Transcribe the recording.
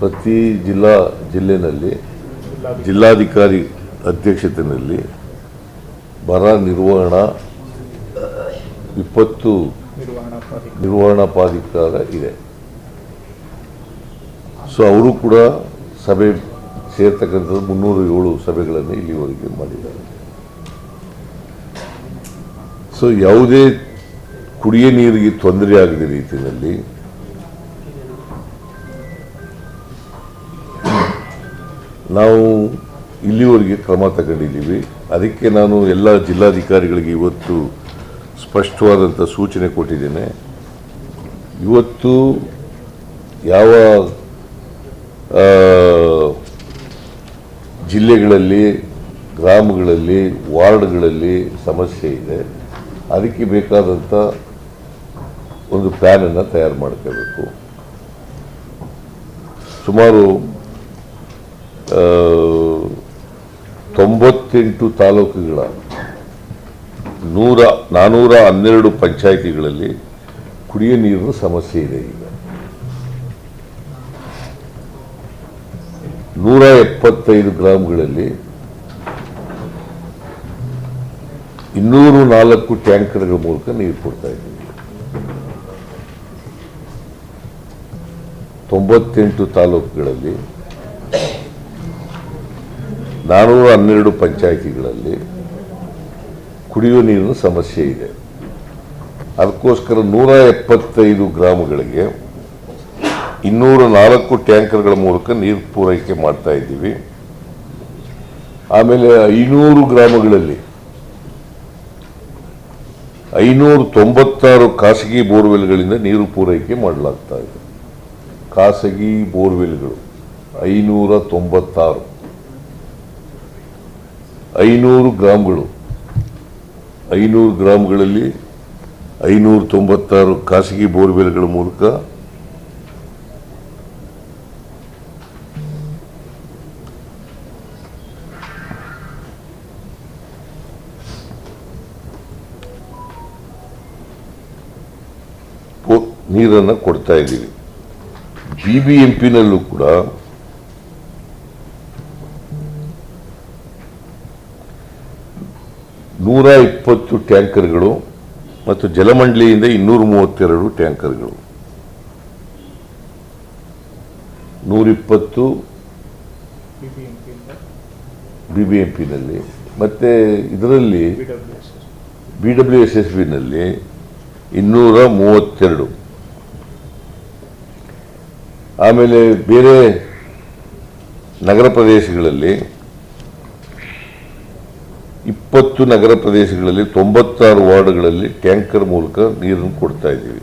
ಪ್ರತಿ ಜಿಲ್ಲಾ ಜಿಲ್ಲೆಯಲ್ಲಿ ಜಿಲ್ಲಾಧಿಕಾರಿ ಅಧ್ಯಕ್ಷತೆಯಲ್ಲಿ ಬರ ನಿರ್ವಹಣಾ ವಿಪತ್ತು ನಿರ್ವಹಣಾ ಪ್ರಾಧಿಕಾರ ಇದೆ. ಸೊ ಅವರು ಕೂಡ ಸಭೆ ಸೇರ್ತಕ್ಕಂಥದ್ದು ಮುನ್ನೂರ ಏಳು ಸಭೆಗಳನ್ನು ಇಲ್ಲಿವರೆಗೆ ಮಾಡಿದ್ದಾರೆ. ಸೊ ಯಾವುದೇ ಕುಡಿಯ ನೀರಿಗೆ ತೊಂದರೆ ಆಗದ ರೀತಿಯಲ್ಲಿ ನಾವು ಇಲ್ಲಿವರೆಗೆ ಕ್ರಮ ತಗೊಂಡಿದ್ದೀವಿ. ಅದಕ್ಕೆ ನಾನು ಎಲ್ಲ ಜಿಲ್ಲಾಧಿಕಾರಿಗಳಿಗೆ ಇವತ್ತು ಸ್ಪಷ್ಟವಾದಂಥ ಸೂಚನೆ ಕೊಟ್ಟಿದ್ದೇನೆ. ಇವತ್ತು ಯಾವ ಜಿಲ್ಲೆಗಳಲ್ಲಿ, ಗ್ರಾಮಗಳಲ್ಲಿ, ವಾರ್ಡ್ಗಳಲ್ಲಿ ಸಮಸ್ಯೆ ಇದೆ. ಅದಕ್ಕೆ ಬೇಕಾದಂಥ ಒಂದು ಪ್ಲ್ಯಾನನ್ನು ತಯಾರು ಮಾಡ್ಕೋಬೇಕು. ಸುಮಾರು ತೊಂಬತ್ತೆಂಟು ತಾಲೂಕುಗಳ ನೂರ ನಾನ್ನೂರ ಹನ್ನೆರಡು ಪಂಚಾಯಿತಿಗಳಲ್ಲಿ ಕುಡಿಯ ನೀರಿನ ಸಮಸ್ಯೆ ಇದೆ ಈಗ. ನೂರ ಎಪ್ಪತ್ತೈದು ಗ್ರಾಮಗಳಲ್ಲಿ ಇನ್ನೂರು ನಾಲ್ಕು ಟ್ಯಾಂಕರ್ಗಳ ಮೂಲಕ ನೀರು ಕೊಡ್ತಾ ಇದ್ದೀವಿ. ತೊಂಬತ್ತೆಂಟು ತಾಲೂಕುಗಳಲ್ಲಿ ನಾನ್ನೂರ ಹನ್ನೆರಡು ಪಂಚಾಯಿತಿಗಳಲ್ಲಿ ಕುಡಿಯುವ ನೀರಿನ ಸಮಸ್ಯೆ ಇದೆ. ಅದಕ್ಕೋಸ್ಕರ ನೂರ ಎಪ್ಪತ್ತೈದು ಗ್ರಾಮಗಳಿಗೆ ಇನ್ನೂರ ನಾಲ್ಕು ಟ್ಯಾಂಕರ್ಗಳ ಮೂಲಕ ನೀರು ಪೂರೈಕೆ ಮಾಡ್ತಾ ಇದ್ದೀವಿ. ಆಮೇಲೆ ಐನೂರು ಗ್ರಾಮಗಳಲ್ಲಿ ಐನೂರ ತೊಂಬತ್ತಾರು ಖಾಸಗಿ ಬೋರ್ವೆಲ್ಗಳಿಂದ ನೀರು ಪೂರೈಕೆ ಮಾಡಲಾಗ್ತಾ ಇದೆ. ಖಾಸಗಿ ಬೋರ್ವೆಲ್ಗಳು ಐನೂರ ತೊಂಬತ್ತಾರು. ಐನೂರು ಗ್ರಾಮ್ಗಳು. ಐನೂರು ಗ್ರಾಮ್ಗಳಲ್ಲಿ ಐನೂರ ತೊಂಬತ್ತಾರು ಖಾಸಗಿ ಬೋರ್ವೆಲ್ಗಳ ಮೂಲಕ ನೀರನ್ನು ಕೊಡ್ತಾ ಇದ್ದೀವಿ. ಬಿ ಬಿ ಎಂ ಪಿನಲ್ಲೂ ಕೂಡ ನೂರ ಇಪ್ಪತ್ತು ಟ್ಯಾಂಕರ್ಗಳು ಮತ್ತು ಜಲಮಂಡಳಿಯಿಂದ ಇನ್ನೂರ ಮೂವತ್ತೆರಡು ಟ್ಯಾಂಕರ್ಗಳು. ನೂರಿಪ್ಪತ್ತು ಬಿ ಬಿ ಎಂ ಪಿನಲ್ಲಿ ಮತ್ತು ಇದರಲ್ಲಿ ಬಿ ಡಬ್ಲ್ಯೂ ಎಸ್ ಎಸ್ ಬಿನಲ್ಲಿ ಇನ್ನೂರ ಮೂವತ್ತೆರಡು. ಆಮೇಲೆ ಬೇರೆ ನಗರ ಪ್ರದೇಶಗಳಲ್ಲಿ ಇಪ್ಪತ್ತು ನಗರ ಪ್ರದೇಶಗಳಲ್ಲಿ ತೊಂಬತ್ತಾರು ವಾರ್ಡ್ಗಳಲ್ಲಿ ಟ್ಯಾಂಕರ್ ಮೂಲಕ ನೀರನ್ನು ಕೊಡ್ತಾ ಇದ್ದೀವಿ.